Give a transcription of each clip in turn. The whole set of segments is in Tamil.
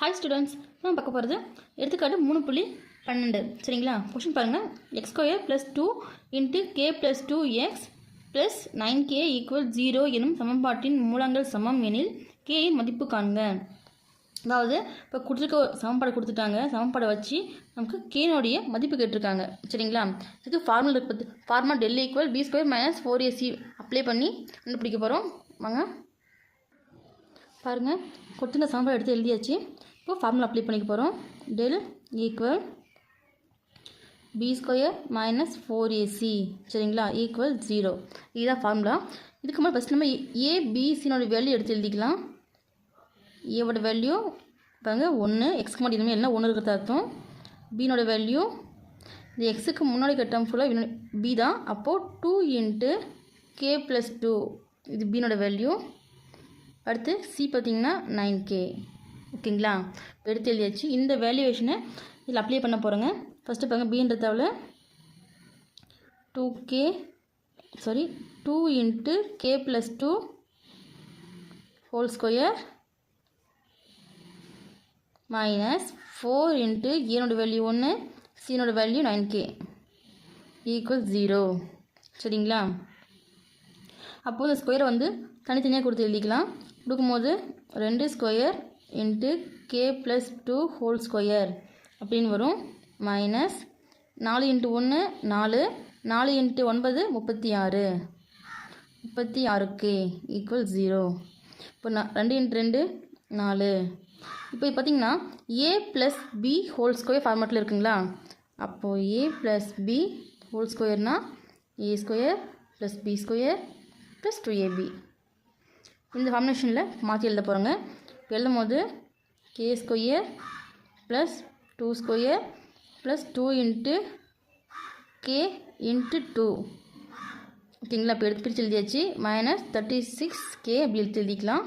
ஹாய் ஸ்டூடெண்ட்ஸ் நம்ம பார்க்க போகிறது எடுத்துக்காட்டு மூணு புள்ளி பன்னெண்டு. சரிங்களா? கொஷின் பாருங்கள் x square plus two into k plus two x plus nine k equal zero எனும் சமன்பாட்டின் மூலங்கள் சமம் எனில் கேயின் மதிப்பு காண்க. அதாவது இப்போ கொடுத்துருக்க சமன்பாடு கொடுத்துட்டாங்க. சமன்பாடை வச்சு நமக்கு கேனுடைய மதிப்பு கேட்டிருக்காங்க. சரிங்களா? இதுக்கு ஃபார்முலா இருக்கு formal formula del equal b square minus four a c apply பண்ணி கண்டுபிடிக்க போகிறோம் வாங்க. பாருங்கள் கொடுத்துருந்த சமன்பாடு எடுத்து எழுதியாச்சு. இப்போ ஃபார்முலா அப்ளை பண்ணிக்க போகிறோம் del equal b square minus four a c சரிங்களா? ஈக்குவல் ஜீரோ இதுதான் ஃபார்முலா இதுக்கு முன்னாடி ஃபஸ்ட் நம்ம ஏபிசினோட வேல்யூ எடுத்து எழுதிக்கலாம். ஏவோட வேல்யூ பாருங்க ஒன்று எக்ஸ்க்கு மட்டும் இனிமேல் என்ன ஒன்று இருக்கிறது அர்த்தம்? பீனோட வேல்யூ இந்த எக்ஸுக்கு முன்னாடி கட்டம் ஃபுல்லாக பி தான். அப்போது two into k plus two இது பீனோட வேல்யூ அடுத்து சி பார்த்திங்கன்னா நைன் கே ஓகேங்களா? எடுத்து எழுதியாச்சு. இந்த வேல்யூவேஷனை இதில் அப்ளை பண்ண போகிறோங்க ஃபஸ்ட்டு பாருங்கள் பீன்ற தவிர two k sorry two into k plus two whole square minus four into ஏனோட value ஒன்று சீனோட value nine k equal zero சரிங்களா? அப்போது இந்த ஸ்கொயரை வந்து தனித்தனியாக கொடுத்து எழுதிக்கலாம். கொடுக்கும்போது ரெண்டு square into k plus two whole square அப்படின்னு வரும். மைனஸ் நாலு இன்ட்டு ஒன்று நாலு. நாலு இன்ட்டு ஒன்பது முப்பத்தி ஆறு முப்பத்தி ஆறு கே ஈக்குவல் ஜீரோ இப்போ நான் ரெண்டு இன்ட்டு ரெண்டு நாலு. இப்போ பார்த்தீங்கன்னா a plus b whole square ஃபார்மேட்டில் இருக்குங்களா? அப்போது a plus b whole ஸ்கொயர்னால் a square plus b square plus two a b இந்த ஃபார்முலேஷனில் மாற்றி எழுத போகிறோங்க எழுதும் போது k square plus two square plus two into k into two ஓகேங்களா? இப்போ எடுத்து பிரித்து எழுதியாச்சு. மைனஸ் தேர்ட்டி சிக்ஸ் கே அப்படி எடுத்து எழுதிக்கலாம்.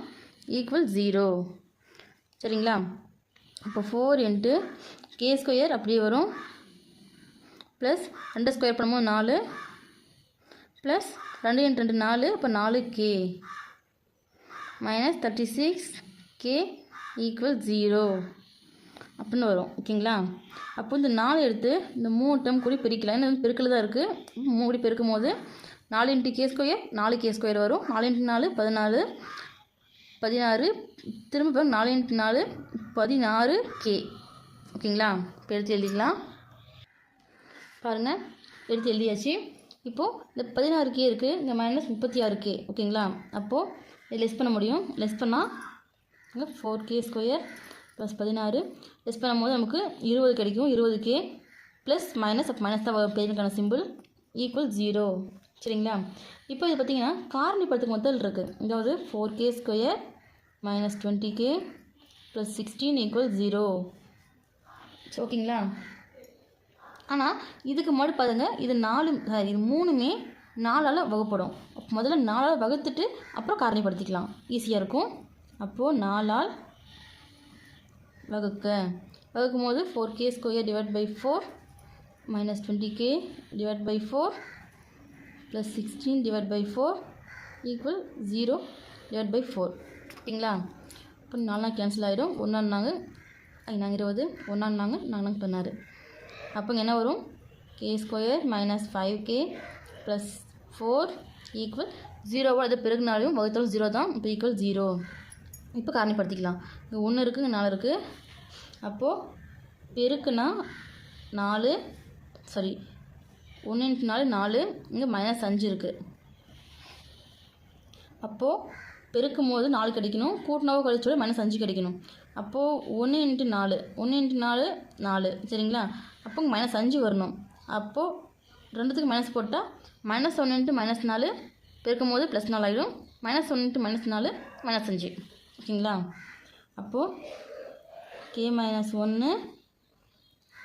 ஈக்குவல் ஜீரோ சரிங்களா? இப்போ ஃபோர் இன்ட்டு கே ஸ்கொயர் அப்படியே வரும். ப்ளஸ் ரெண்டு ஸ்கொயர் பண்ணும்போது நாலு. ப்ளஸ் ரெண்டு இன்ட்டு ரெண்டு நாலு இப்போ நாலு k minus thirty six k equal zero அப்படின்னு வரும் ஓகேங்களா? அப்போ இந்த நாலு எடுத்து இந்த மூணு டம் கூடி பிரிக்கலாம். ஏன்னா பெருக்கில் தான் இருக்குது மூணு கூடி பெருக்கும் போது நாலு இன்ட்டு கே ஸ்கொயர் நாலு கே ஸ்கொயர் வரும். நாலு இன்ட்டு நாலு பதினாலு. பதினாறு திரும்ப பாருங்க நாலு இன்ட்டு நாலு பதினாறு கே ஓகேங்களா? இப்போ எடுத்து எழுதிக்கலாம். பாருங்கள் எடுத்து எழுதியாச்சு. இப்போது இந்த பதினாறு கே இருக்குது இந்த மைனஸ் முப்பத்தி ஆறு கே ஓகேங்களா? அப்போது லெஸ் பண்ண முடியும். லெஸ் பண்ணால் ஃபோர் கே ஸ்கொயர் ப்ளஸ் பதினாறு. லெஸ் பண்ணும்போது நமக்கு இருபது கிடைக்கும். இருபது கே ப்ளஸ் மைனஸ் அப்போ மைனஸ் தான் பேருக்கான சிம்பிள் ஈக்குவல் ஜீரோ சரிங்களா? இப்போ இது பார்த்தீங்கன்னா காரணிப்படுத்துக்கு முதல் இருக்குது அதாவது four k square minus twenty k plus sixteen equal zero ஓகேங்களா ஆனால் இதுக்கு முன்னாடி பாருங்கள் இது நாலு சாரி இது மூணுமே நாலால் வகுப்படும். முதல்ல நாலால் வகுத்துட்டு அப்புறம் காரணிப்படுத்திக்கலாம் ஈஸியாக இருக்கும். அப்போது நாலால் வகுக்க. வகுக்கும் போது four k square divide by four minus twenty k divide by four plus sixteen divide by four equal zero divide by four ஓகேங்களா இப்போ நாலாம் கேன்சல் ஆகிடும் ஒன்றாங்க நாங்கள் இருபது. ஒன்றாங்க நாங்கள் பண்ணார் அப்போ என்ன வரும்? K square minus five k plus four equal ஜீரோவோ அது பெருகுனாலும் வகுத்தாலும் ஜீரோ தான். இப்போ ஈக்குவல் ஜீரோ இப்போ காரணிப்படுத்திக்கலாம். இங்கே ஒன்று இருக்குது இங்கே நாலு இருக்குது அப்போது பெருக்குனா நாலு சாரி ஒன்று இன்ட்டு நாலு நாலு இங்கே மைனஸ் அஞ்சு இருக்குது அப்போது பெருக்கும் போது நாலு கிடைக்கணும். கூட்டினாவோ கழிச்சோட மைனஸ் அஞ்சு கிடைக்கணும். அப்போது ஒன்று இன்ட்டு நாலு ஒன்று இன்ட்டு நாலு நாலு சரிங்களா? அப்போ மைனஸ் அஞ்சு வரணும். அப்போது ரெண்டுத்துக்கு மைனஸ் போட்டால் மைனஸ் ஒன்று இன்ட்டு மைனஸ் நாலு பெருக்கும் போது ப்ளஸ் நாலு ஆகிடும் மைனஸ் ஒன்று இன்ட்டு மைனஸ் நாலு மைனஸ் அஞ்சு. ஓகேங்களா? அப்போது கே மைனஸ் ஒன்று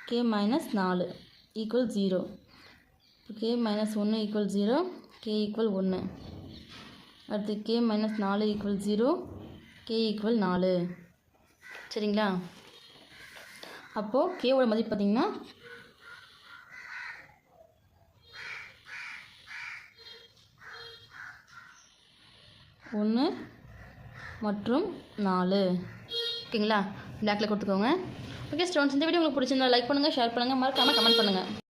கே மைனஸ் நாலு ஈக்குவல் ஜீரோ கே மைனஸ் ஒன்று ஈக்குவல் ஜீரோ கே ஈக்குவல் ஒன்று அடுத்து கே மைனஸ் நாலு ஈக்குவல் ஜீரோ கே ஈக்குவல் நாலு. சரிங்களா? அப்போது கேவோட மதிப்பு பார்த்தீங்கன்னா ஒன்று மற்றும் நாலு. ஓகேங்களா? பிளாக்ல கொடுத்துக்கோங்க. ஓகே ஸ்டோன்ஸ் இந்த வீடியோ உங்களுக்கு பிடிச்சிருந்தா லைக் பண்ணுங்கள் ஷேர் பண்ணுங்கள் மறக்காமல் கமெண்ட் பண்ணுங்கள்